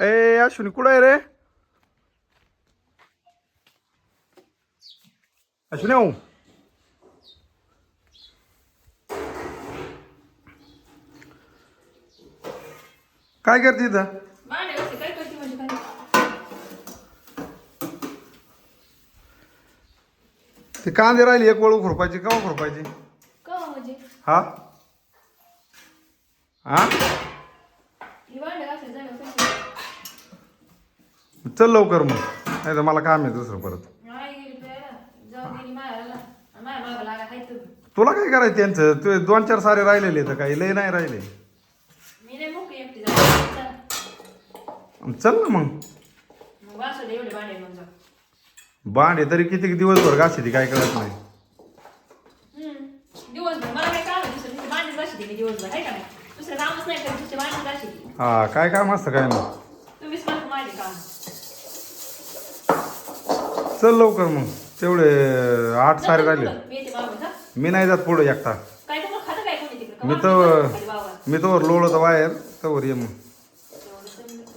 ए अश्विनी कुठं आहे रे अश्विनी हो काय करते इथं? ते कांदे राहिली एक वळू खुरपायची का खुरपायची हा ही भांडे घासायला जागा कशी? चल लवकर मग. नाही तर मला काम आहे दुसरं परत. तुला काय करायचं त्यांचं? तू दोन चार सारे राहिलेले तर काही. लय नाही राहिले. चल ना मग. भांडे तरी किती दिवसभर घासी ती काय कळत नाही. हां काय काम असतं काय ना दुसरं नुसतं भांडेच घासते मी दिवसभर आहे का नाही दुसरं कामच नाही करत नुसते भांडेच घासते हा काय काम असतं काय नाही तुम्हीच मला माझे काम चल लवकर मग. तेवढे आठ सारे राहिले मी नाही जात पुढे एकटा. मी तर मी तर लोळत बाहेर तर ये मग.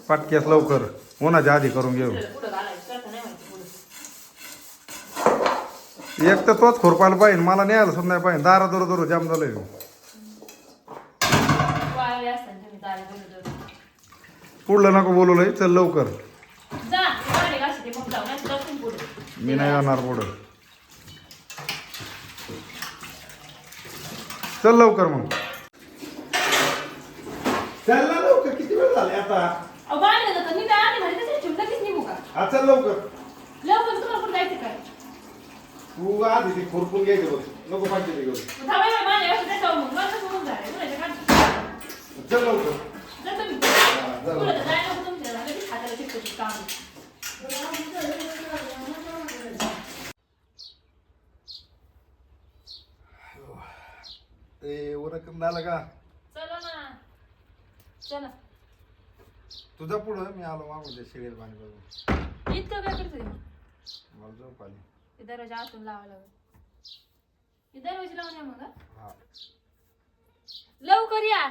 पाटक्यास लवकर. उन्हाच्या आधी करून घेऊ. एक तर तोच खोरपायला पाहिजे मला न्यायला सुद्धा नाही पाहिजे. दारा दरो दरो जाम झालंय. दोन पुढलं नको बोलवलंय चल लवकर. मी नाही येणार पुढं. चल लवकर मग. चल ना लवकर किती वेळ झाले आता? म्हणजे हा चल लवकर. लवकर तू आधी ते खुरपून घ्यायचं बघ. नको पाहिजे ते घेऊन. जाणार चल लवकर. जा. पुढं ए झालं का? चला ना. चला. तुझा पुढं मी आलो मागून शिळेल पाणी बघून. इतकं काय करतोय मला झोप आली ते दरवाजा आतून लावा लागेल हे दरवाजा लावून या मग हा. हा. लवकर या.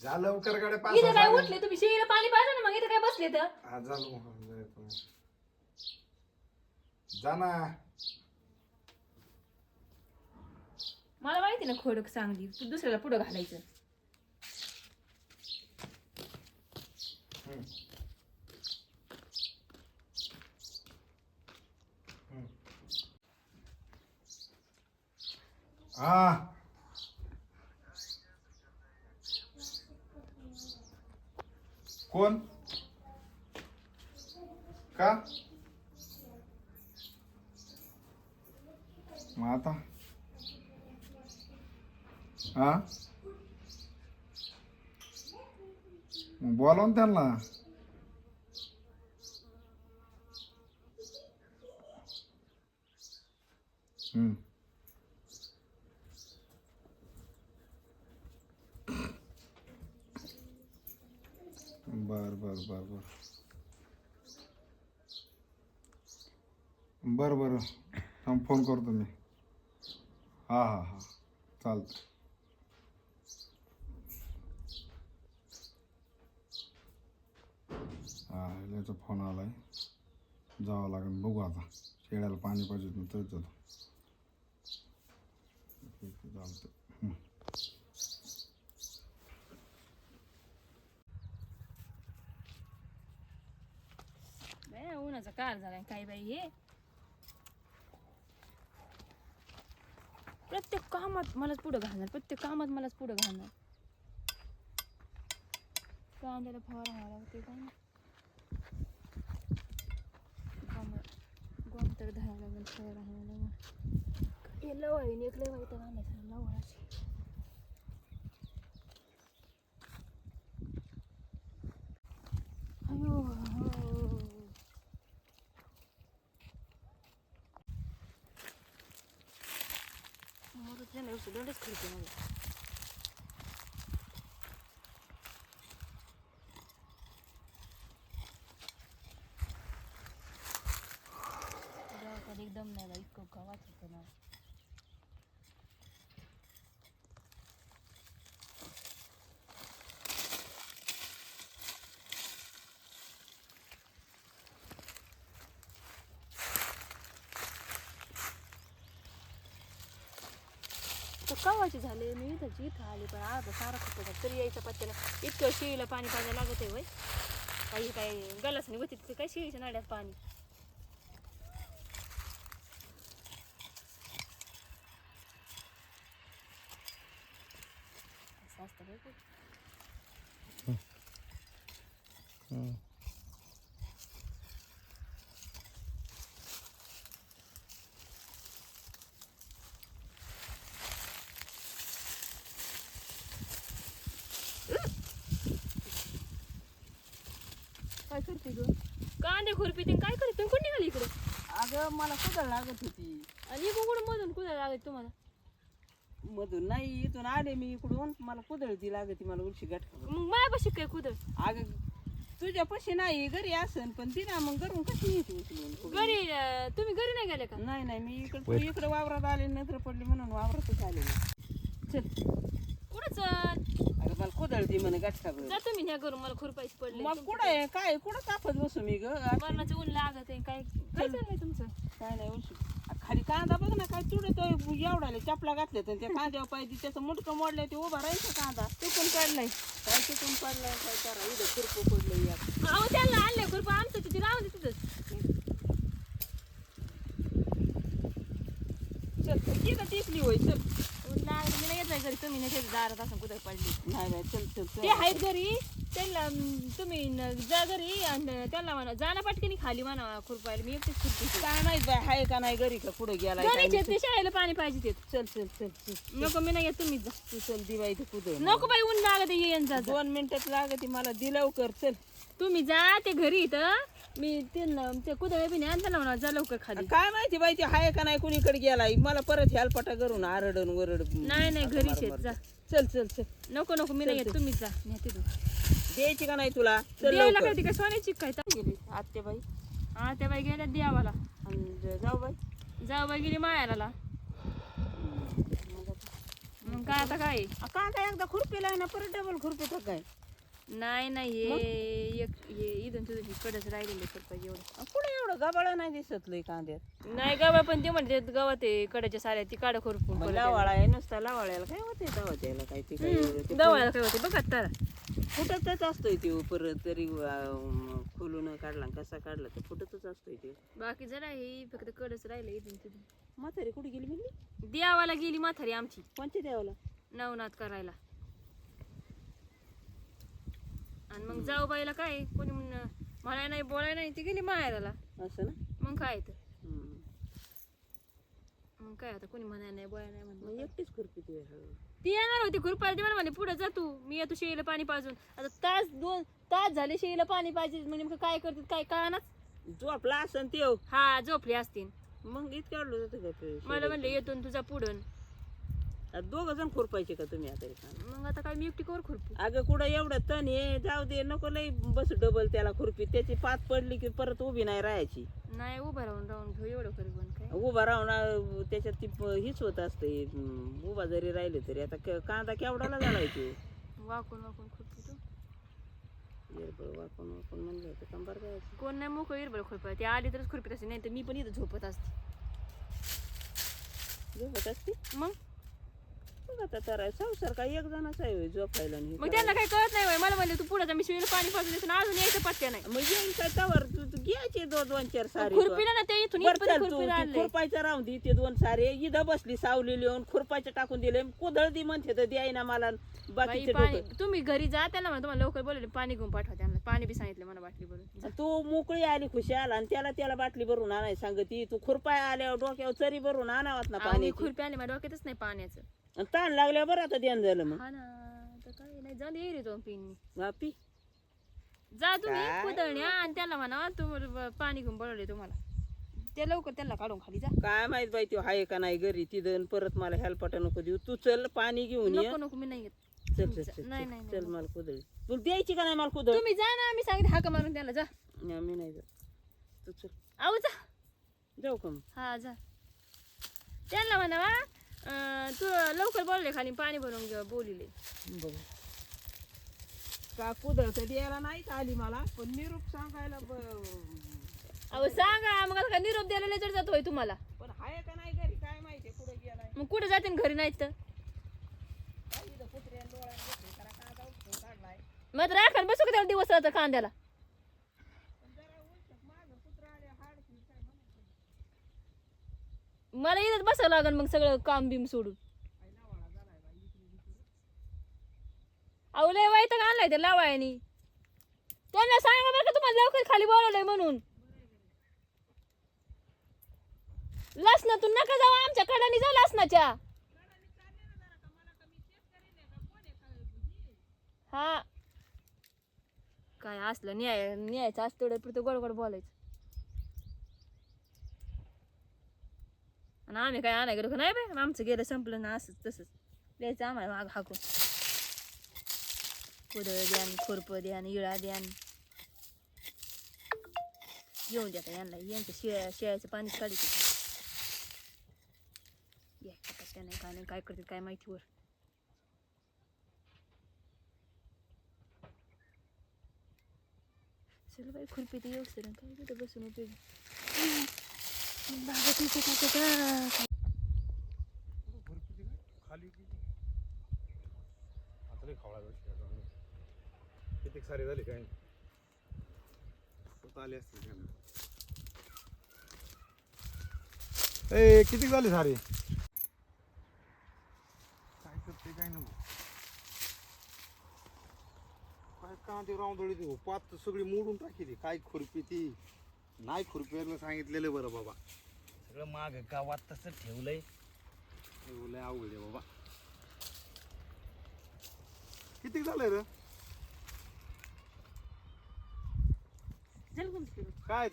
जा लवकर गाड्या पाच इथं काय उठले? तुम्ही शिळीला पाणी पाहिजे ना मग इथं काय बसले तर हा झालं मग जायचं. जा ना मला माहिती ना खोडक चांगली तू दुसऱ्याला पुढं घालायचं हम्म. हम्म. हा कोण का मग आता हा मग बोलाव ना त्यांना हम्म. बर बर बर बर बर बर. थांब फोन करतो मी. हा हा हा. चालतं हा याचा फोन आलाय. जावं लागेल. बघू आता. शेळ्याला पाणी पाहिजे ना तरच जातो. चालतं उन्हाचा कार झालाय काय बाई हे? प्रत्येक कामात मलाच पुढं घालणार प्रत्येक कामात मलाच पुढं घालणार. कांद्याला फवारा व्हावं लागते काय गोम तर धरावं लागेल फळ व्हावं लागेल. हे लवळ एक लय वाईट घालायचं लवळाची. अयो. त्यांना एवढं दोनच खिडकी मला एकदम नाही बा, इतकं गावात होतं ना कवाचे झाले मी इथंच इथं आले पण अर्धा सारा खपत तरी यायचं पत्त्याला. इतकं शेळीला पाणी पाजायला लागत आहे वय. काही काही गलास नाही होती तिथे काय शेळीच्या नाड्यात पाणी. असतं काय करते ग कांदे खुरपी ते काय करते? तुम्ही कोण निघाली इकडे? अगं मला कुदळ लागत होती? आणि इकडून कुठं मधून कुठं लागत तुम्हाला? मधून नाही इथून आले मी इकडून. मला कुदळ ती लागती मला उलशी गाठ मग मायापाशी काय कुठं अगं तुझ्या पशी नाही घरी असन पण ती ना मग घरून कशी येते उचलून घरी अं, तुम्ही घरी नाही गेले का? नाही नाही मी इकडे तू इकडे वावरात आले नंतर पडली म्हणून वावरातच आले मी. चल. कुठंच अगं मला कुदळ ती म्हणे गाठ खाबर जा तुम्ही ह्या करून मला खुरपायची पडले मग कुठं आहे? काय कुठं कापत बसू मी ग? मरणाचं ऊन लागत आहे काय काय चाललंय तुमचं? काय नाही उलशी आ, खाली कांदा बघ ना काय तुडतोय एवढाले चपला घातल्या तर त्या कांद्यावर पाहिजे त्याचं मुटकं मोडलंय ते उभा राहायचं कांदा? तू पण काढलाय काय तिथून पडलाय काय करा? इथं खुरपू पडलं या अहो त्यांना आणले खुरपा आमचं तिथे राहून दे तिथंच. चल तिथं टिकली होय चल. मी नाही येत नाही घरी तुम्ही नाही त्याच्या दारात असं कुठे पडली? नाही नाही चल चल चल. ते आहेत घरी. त्यांना तुम्ही न- जा घरी आणि त्यांना म्हणा जाना पटकनी खाली म्हणा खुरपायला मी एकटीच खुरपी काय माहीत बाय हाय का नाही घरी का कुठं गेला ते शाळेला पाणी पाहिजे ते. चल चल चल चल नको मी नाही येत तुम्हीच जा. तू चल दिवाळी ते कुठं नको बाई ऊन लागत आहे, येईन जा जा. दोन मिनिटात लागत मला दि लवकर चल. तुम्ही जा ते घरी इथं. मी त्यांना ते कुदळे बी नाही त्यांना म्हणा जा लवकर खाली. काय माहिती बाई ते हाय का नाही कुणीकडे गेलाय. मला परत हेलपटा करून आरडन वरड नाही नाही घरीच आहेत जा. चल चल चल. नको नको मी नाही येत तुम्हीच जा. न्या तिथून द्यायची का नाही तुला? चल द्यायला लवकर. काय ती काय सोन्याची काय तर गेली? आत्ते बाई हा त्या बाई गेल्या द्यावाला आणि जाऊ बाई जाऊ बाई गेली मायाला मग काय आता काय? का काय एकदा खुरपीला ना परत डबल खुरपी तर काय? नाही नाही हे एक हे इथून तुझं कडच राहिलेले सरपंच एवढं. कुठं एवढं गबाळा नाही दिसत लय कांद्यात. नाही गावा पण ते म्हणते गावात आहे कडाच्या साऱ्या ती काढ खुरपून लावाळा आहे नुसता लावाळ्याला काय होते तेव्हा त्याला काय ते काय एवढं ते दवायला काय होते बघा तर फुटतच असतोय ते परत तरी अं, खोलून काढला आणि कसा काढला ते फुटतच असतोय ते. बाकी जरा हे फक्त कडच राहिले इथून तिथून. म्हातारी कुठे गेली म्हणली? देवाला गेली म्हातारी आमची. कोणच्या देवाला? नवनाथ करायला. आणि मग जाऊ बाईला काय कोणी म्हण- म्हणाय नाही बोलाय नाही ती गेली माहेराला. असं ना? मग काय तर. मग काय आता कोणी म्हणाय नाही बोलाय नाही म्हणलं. मग एकटीच खुरपी ती. ती येणार होती खुरपायला ती मला म्हणे पुढे जा तू. मी येतो शेळीला पाणी पाजून. आता तास दोन तास झाले शेळीला पाणी पाहिजे म्हणजे नेमकं काय करतात काय कळणार झोपला असन त्यो. हा झोपली असतील. मग इतक्या आलो जातं का ते? मला म्हणले येतो न तुझा पुढं दोघं जण खुरपायचे का तुम्ही आता एका मग आता काय मी एकटी कवर खुरपू? अगं कुठं एवढं तण हे जाऊ दे नको लई बस डबल त्याला खुरपी. त्याची पात पडली की परत उभी नाही राहायची. नाही उभं राहून राहून घेऊ एवढं करू पण काय उभा राहून अं, त्याच्यात ती प- हीच होत असते. उभा जरी राहिले तरी. आता क- कांदा केवढाला झालाय ते वाकून वाकून खुरपू तू. वाकून वाकून म्हणलं तर कंबर काय कोण नाही मोकळं इरबळ खुरपा ती आली तरच खुरपीत असते नाही तर मी पण इथं झोपत असते. झोपत असते? मग? बघ आता तर? संसार काय एक जणच आहे होय, झोपायला आणि मग त्यांना काही कळत नाही होय. मला म्हणले तू पुढे जा मी शिवीला पाणी पाजून आणि अजून यायचं पत्त्या नाही. मग येईन काय तवर? तू तू घ्यायचे दोन दोन चार सारे खुरपीला ना ते इथून बरं इथपर्यंत चल तू खुरपीला ती आणलंय. खुरपायचं राहून दे ते दोन सारे. इथं बसली सावली लिहून खुरपायचं टाकून दिले कुदळ दी म्हणते तर द्याय ना मला बाई, बाकीचे पाणी डोकं. तुम्ही घरी जा त्याला म्हणा तुम्हाला लवकर बोलले पाणी घेऊन पाठवा त्यांना. पाणी बी सांगितलं मला बाटली भरून. तू मोकळी आली खुशाल आणि त्याला त्याला बाटली भरून आणाय सांगती. तू खुरपाय आल्यावर डोक्यावर चरी भरून आणावात ना पाणी खुरपी आली माझ्या डोक्यातच नाही पाण्याचं. ताण लागल्यावर बरं आता ध्यान झालं मग. हा ना तर काय नाही जाऊन येईल तो पिन. मी बापी. जा तुम्ही कुदळण्या आणि त्याला म्हणा तू पाणी घेऊन बोलवले तुम्हाला. ते लवकर त्यांना काढून खाली जा. काय माहीत बाई तो आहे का नाही घरी तिथं आणि परत मला हेल्पाट नको देऊ. तू चल पाणी घेऊन ये. नको नको मी नाही येत. चल चल जा. चल. नाही, चल, नाही, चल नाही. मला कुदळी. तुला द्यायची का नाही मला कुदळ? तुम्ही जा ना मी सांगते हाका मारून त्याला जा. मी नाही जात. तू चल. आहो जा. जाऊ का मग? हा जा. त्यांना म्हणावा अं, तू लवकर बोलले खाली पाणी भरून घे बोलिले. बघू. का कुदळ तर द्यायला नाहीच आली मला पण निरूप सांगायला ब- अहो सांगा मग आता काय निरोप द्यायला लेजर जातोय तुम्हाला. पण आहे का नाही घरी काय माहिती कुठे गेलाय. मग कुठे जाते घरी नाहीत तर? काय इथं त्याला कांदा काढलाय? मग राखण बसू का त्याला दिवस राहतं कांद्याला पण जरा उलटं मागं कुत्रं आले, हाड की काय म्हणायचं. मला इथंच बसावं लागेल मग सगळं काम बिम सोडून. अहो लय वाईट आणलाय ते लावायनी. त्यांना सांगा बरं का तुम्हाला लवकर खाली बोलवलंय म्हणून. लसणातून नका जाऊ आमच्या कडानी जा लसणाच्या. हा. काय असलं न्याय न्यायचं असतं एवढं पुरतं गोड गोड बोलायचं. आणि आम्ही काय आणाय गेलो का नाही बाय आमचं गेलं संपलं ना असंच तसंच. द्यायचं आम्हाला माग हाकून. कुदळ द्यान खुरप द्यान इळा द्यान येऊन द्या यांना. यांचं शिळ्या शिळ्याचं पाणीच काढित या काय नाही काय नाही काय करतात काय माहितीवर चल बाई खुरपी ते येऊ सर काय कुठे बसून उपयोग किती सारे झाले काय आले असतील ए किती झाले सारे काय करते काय नको काय कांदे रावदळी देऊ पात सगळी मोडून टाकली काय खुरपी ती. नाही खुरपीला सांगितलेलं बरं बाबा. सगळं माग गावात तसं ठेवलंय. एवढं लय अवघड आहे बाबा. किती झालंय रे? तुमचं फिरून. काय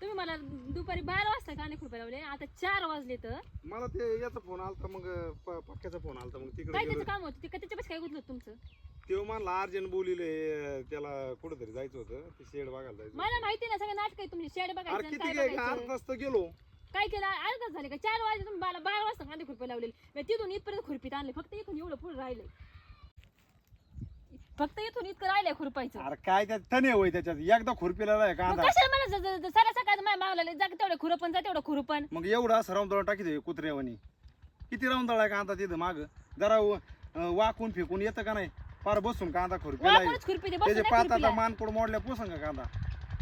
तुम्ही मला दुपारी बारा वाजता काने खुरपे लावले आता चार वाजले तर. मला ते याचा फोन आलता मग प- पक्क्याचा फोन आलता मग तिकडे काय गेलो. त्याचं काम होतं? ते का त्याच्यापाशी काय गुतलं तुमचं? तेव्हा मला अर्जंट बोलिले त्याला कुठेतरी जायचं होतं ते शेड बघायला जायचं मला माहिती ना सगळं नाटक आहे तुमची शेड अरे बघायचं आणि किती काय अर्धा बघायचं? तास तर गेलो. काय केलं? अर्धा तास झाले का? चार वाजले तुम्ही बारा बारा वाजता कांदे खुरपे लावलेले. मी तिथून इथपर्यंत खुरपीत आणले फक्त इथून एवढं पुढे राहिलंय फक्त इथून इतकं राहिलंय खुरपायचं. अरे काय त्यात तणे होय त्याच्यात? एकदा खुरपीला आहे मग कांदा कशाला मला ज- ज- ज- साऱ्या सकाळ माय मागला जा तेवढं खुरपण जा तेवढं खुरपण. मग एवढं असं राऊंड टाकी कुत्र्यावानी. किती राऊंड आहे कांदा तिथं माग? जरा व- अं, वाकून फेकून येतं का नाही? फार बसून कांदा आहे. वापरच खुरपी बसून त्याचे खुरपीला. आता मानकोड मोडल्या पोसंग का कांदा?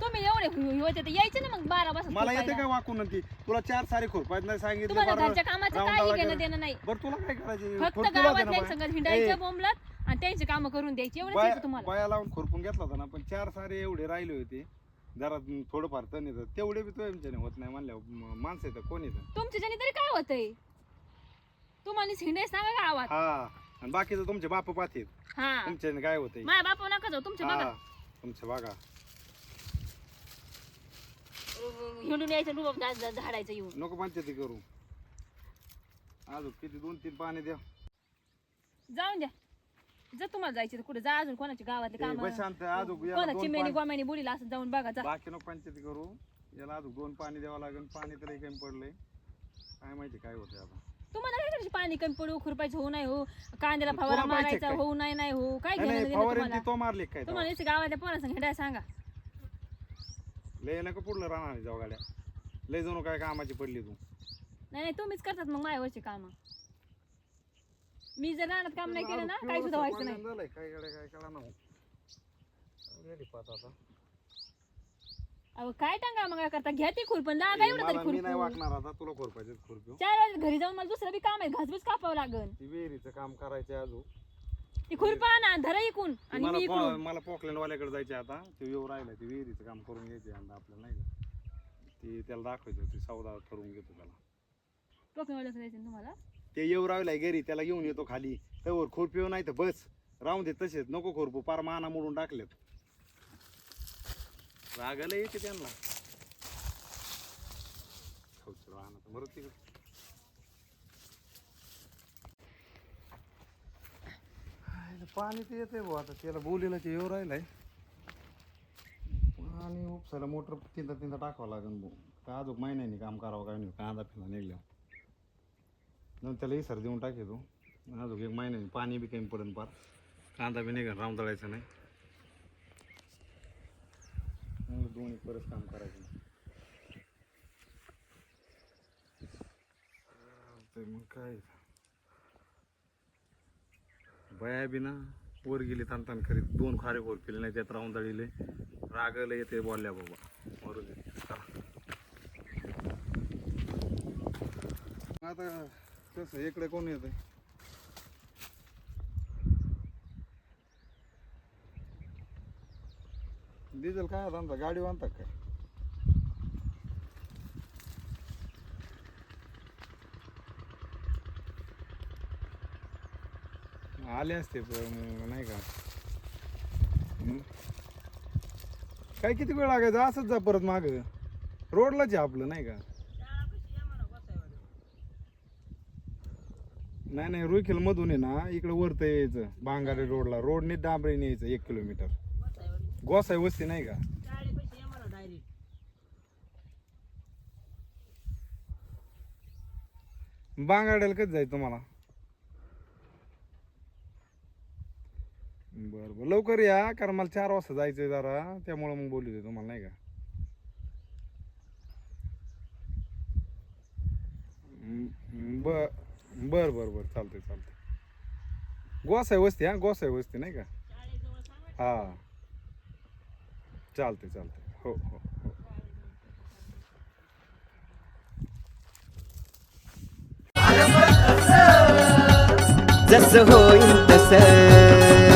तुम्ही एवढे हु- होते तर यायचे ना मग बारा वाजता मला येते. का वाकून ती? तुला चार सारे खुरपायत नाही सांगितलं तुम्हाला बरं, घरच्या कामाचं काही. घेणं देणं नाही. बरं तुला काय करायचे? फक्त दे ना बाय. ए, हिंडायचं बोंबलत आणि त्यांची कामं करून द्यायची एवढंच बाया यायचं तुम्हाला. बाया लावून खुरपून घेतला होता ना पण चार सारे एवढे राहिले होते. जरा थोडंफार तण येतं तेवढे बी तो आमच्याने होत नाही म्हणल्यावर म- माणसं येतं कोण येतं तुमच्या ज्याने तरी काय होतंय? तुम्हाला हिंडाय सांगा गावात. हा. आणि बाकीचं तुमचे बाप पाथेत हा. तुमच्याने काय होतंय? माझ्या बापा नका जाऊ तुमच्या बघा. तुमचं बघा. हिंडून यायचं रुबाब झा- झा- झाडायचं येऊन. नको पंचायती करू. अजून किती दोन तीन पाणी द्या. जाऊन द्या. जर तुम्हाला जायचं तर कुठे? जा अजून कोणाच्या गावातले काम? बस शांत अजून याला कोणा दोन चिमेनी पाणी- गोम्यानी बुडीला असं जाऊन बघा जा. बाकी नको पंचायती करू. याला अजून दोन पाणी द्यावं लागेल. पाणी तरी कमी पडलंय काय माहिती काय होतंय आता. तुम्हाला काय करायचं? पाणी कमी पडू खुरपायचं होऊ नाही हो. कांद्याला तुला फवारा माहिती आहे मारायचा काय? होऊ नाही नाही हो. काय घेणं नाही देणं फवारेन तुम्हाला ती मारली काय तुम्हाला गावातल्या सांगा. लय नको पुढलं राहणार जाऊ गाड्या. लय जणू काय कामाची पडली तू. नाही नाही तुम्हीच करतात मग माझ्यावरची काम. मी जर रानात काम नाही केलं ना काही सुद्धा व्हायचं नाही. झालंय काय गाड्या काय कळा ना आता. अहो काय टांगा मग करता? घ्या ती खुरपण लागा एवढं तरी मला मी नाही वागणार आता तुला खुरपायचं खुरपी चार वाजता घरी जाऊन मला दुसरं बी काम आहे घासबीस कापावं लागन. ती विहिरीचं काम करायचं अजून. ती खुरपा ना धरा इकून आणि मला मी पो- इकडून. मला पोकलँड वाल्याकडे जायचे आता. ते येऊ राहिलं ते विहिरीचं काम करून घ्यायचे यंदा आपल्याला नाही का? ती त्याला दाखवायचं ते सौदा करून घेतो त्याला. तुम्हाला? ते येऊ राहिलाय घरी त्याला घेऊन येतो खाली. त्यावर खुरपी नाही तर बस. राहून दे तसेच नको खुरपू पार माना मोडून टाकलेत. रागाला येते त्यांना. बरं तिकडे. पाणी तर येते भाऊ आता त्याला बोलीला ते येऊ राहिलाय. पाणी उपसायला मोटर तीनदा तीनदा टाकावं लागेल भाऊ. का अजून महिन्यानी काम करावं काय नाही कांदा फिरला निघल्या. नंतर त्याला इसर देऊन टाके तू अजून एक महिन्याने पाणी बी कमी पडेल पार. कांदा बी निघेल राम तळायचं नाही. मग दोन्ही परत काम करायचं मग. काय? बया बी ना वर गेली तान तान करीत. दोन खारे खोर केले नाही त्यात राहून जाळीले. रागले येते बोलल्या बाबा. मरू दे. चला. आता कसं इकडे कोण येत डिझेल काय आता आमचा? गाडी बांधतात काय? आले असते पण नाही का? हम्म. काय किती वेळ लागायचा? असंच जा परत माग. रोडलाच आहे आपलं नाही का? नाही नाही रुईखेल मधून आहे ना इकडे वरतं यायचं बांगारे रोडला. रोडने डांबरीने यायचं एक किलोमीटर. गोसाई वस्ती नाही का? बांगाड्याला कधी जायचं तुम्हाला? बरं बरं. लवकर या कारण मला चार वाजता जायचंय जरा. त्यामुळं मग बोलू दे तुम्हाला नाही का? बर बर बर बर. चालतंय चालतंय. गोसाई वस्ती हा? गोसाई वस्ती नाही का? हा. चालतंय चालतंय. हो हो हो. जसं होईल तसं.